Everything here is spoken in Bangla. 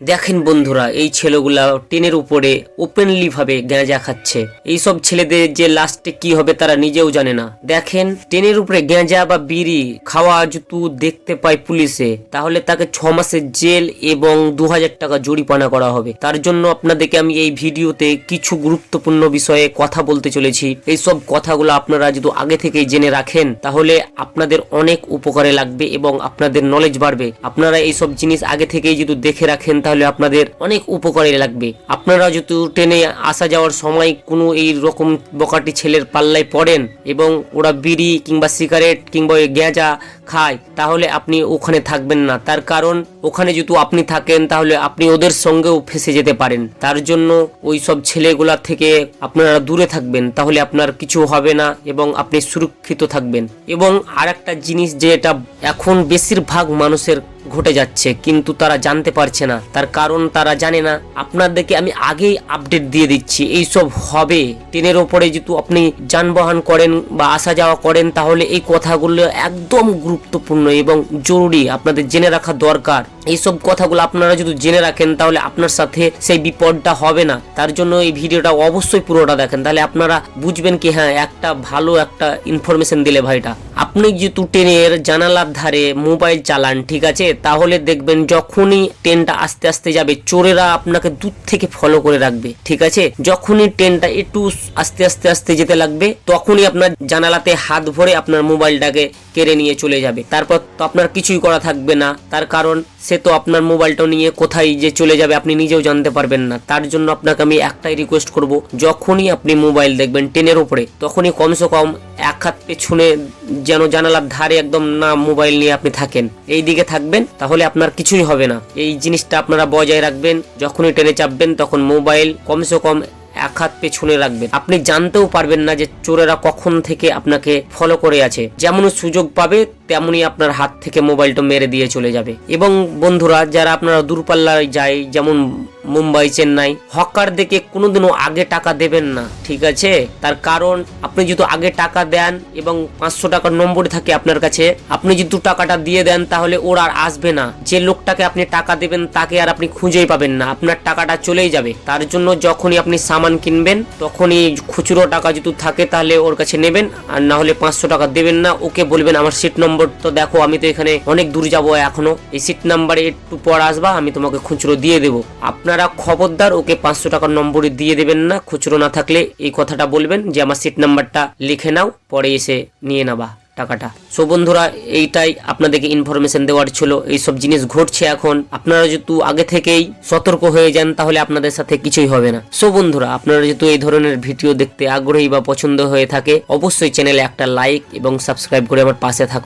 দেখেন বন্ধুরা, এই ছেলেগুলা টেনের উপরে ওপেনলি ভাবে গাঁজা খাচ্ছে। এইসব ছেলেদের যে লাস্টে কি হবে তারা নিজেও জানে না। দেখেন, টেনের উপরে গাঁজা বা বিড়ি খাওয়া জুতু দেখতে পায় পুলিশে, তাহলে তাকে ছ মাসের জেল এবং দু হাজার টাকা জরিপানা করা হবে। তার জন্য আপনাদেরকে আমি এই ভিডিওতে কিছু গুরুত্বপূর্ণ বিষয়ে কথা বলতে চলেছি। এই সব কথাগুলো আপনারা যদি আগে থেকেই জেনে রাখেন, তাহলে আপনাদের অনেক উপকারে লাগবে এবং আপনাদের নলেজ বাড়বে। আপনারা এই সব জিনিস আগে থেকেই যদি দেখে রাখেন তাহলে আপনাদের অনেক উপকারে লাগবে। আপনারা যদি ট্রেনে আসা যাওয়ার সময় কোনো এই রকম বকাটি ছেলের পাল্লায় পড়েন এবং ওরা বিড়ি কিংবা সিগারেট কিংবা গ্যাঁজা খায়, তাহলে আপনি ওখানে থাকবেন না। তার কারণ ওখানে যদি আপনি থাকেন, তাহলে আপনি ওদের সঙ্গেও ফেসে যেতে পারেন। তার জন্য ওই সব ছেলেগুলা থেকে আপনারা দূরে থাকবেন, তাহলে আপনার কিছু হবে না এবং আপনি সুরক্ষিত থাকবেন। এবং আর একটা জিনিস যেটা এখন বেশিরভাগ মানুষের ঘটে যাচ্ছে, কিন্তু তারা জানতে পারছে না। তার কারণ তারা জানে না। আপনাদেরকে আমি আগেই আপডেট দিয়ে দিচ্ছি এই সব হবে। ট্রেনের ওপরে যেহেতু আপনি যানবাহন করেন বা আসা যাওয়া করেন, তাহলে এই কথাগুলো একদম গুরুত্বপূর্ণ এবং জরুরি। আপনাদের জেনে রাখা দরকার। এইসব কথাগুলো আপনারা যদি জেনে রাখেন, তাহলে আপনার সাথে সেই বিপদটা হবে না। তার জন্য এই ভিডিওটা অবশ্যই পুরোটা দেখেন। তাহলে আপনারা বুঝবেন কি হ্যাঁ একটা ভালো একটা ইনফরমেশন দিলে ভাইটা। আপনি যেহেতু ট্রেনের জানালার ধারে মোবাইল চালান, ঠিক আছে? তাহলে দেখবেন যখনই ট্রেনটা আস্তে আস্তে যাবে, চোরেরা আপনাকে দূর থেকে ফলো করে রাখবে, ঠিক আছে? যখনই ট্রেনটা একটু আস্তে আস্তে আস্তে যেতে লাগবে, তখনই আপনার জানালাতে হাত ভরে আপনার মোবাইলটাকে কেড়ে নিয়ে চলে যাবে। তারপর তো আপনার কিছুই করা থাকবে না। তার কারণ সে তো আপনার মোবাইলটা নিয়ে কোথায় যে চলে যাবে আপনি নিজেও জানতে পারবেন না। তার জন্য আপনাকে আমি একটাই রিকোয়েস্ট করব, যখনই আপনি মোবাইল দেখবেন ট্রেনের উপরে, তখনই কমসে কম এক হাত পেছনে যেন জানালার ধারে একদম না মোবাইল নিয়ে আপনি থাকেন। এই দিকে থাকবেন, তাহলে আপনার কিছুই হবে না। এই জিনিসটা আপনারা বজায় রাখবেন, যখনই ট্রেনে চাপবেন, তখন মোবাইল কমসে কম হাত পেছনে রাখবেন আপনি জানতেও পারবেন না যে চোরেরা কখন থেকে আপনাকে ফলো করে আছে। যেমন সুযোগ পাবে, তেমনই আপনার হাত থেকে মোবাইলটা মেরে দিয়ে চলে যাবে। এবং বন্ধুরা, যারা আপনারা দূরপাল্লায় যায়, যেমন মুম্বাই চেন্নাই। হকার দেখে কোনোদিনও আগে টাকা দেবেন না, ঠিক আছে? তার কারণ, আপনি যদি আগে টাকা দেন এবং পাঁচশো টাকার নম্বর থাকে আপনার কাছে, আপনি যদি টাকাটা দিয়ে দেন তাহলে ওর আর আসবে না। যে লোকটাকে আপনি টাকা দেবেন তাকে আর আপনি খুঁজেই পাবেন না, আপনার টাকাটা চলেই যাবে। তার জন্য যখনই আপনি সামান কিনবেন, তখনই খুচরো টাকা যদি থাকে তাহলে ওর কাছে নেবেন, আর না হলে পাঁচশো টাকা দেবেন না। ওকে বলবেন, আমার সিট নম্বর তো দেখো, আমি তো এখানে অনেক দূর যাব এখনও। এই সিট নাম্বারে একটু পর আসবা, আমি তোমাকে খুচরো দিয়ে দেবো। আপনারা খবরদার, ওকে পাঁচশো টাকার নম্বরে দিয়ে দেবেন না। খুচরো না থাকলে এই কথাটা বলবেন যে, আমার সিট নাম্বারটা লিখে নাও, পরে এসে নিয়ে নেবা টাকাটা। সো বন্ধুরা, এইটাই আপনাদেরকে ইনফরমেশন দেওয়ার ছিল। এইসব জিনিস ঘটছে এখন। আপনারা যেহেতু আগে থেকেই সতর্ক হয়ে যান, তাহলে আপনাদের সাথে কিছুই হবে না। সো বন্ধুরা, আপনারা যেহেতু এই ধরনের ভিডিও দেখতে আগ্রহী বা পছন্দ হয়ে থাকে, অবশ্যই চ্যানেলে একটা লাইক এবং সাবস্ক্রাইব করে আমার পাশে থাকুন।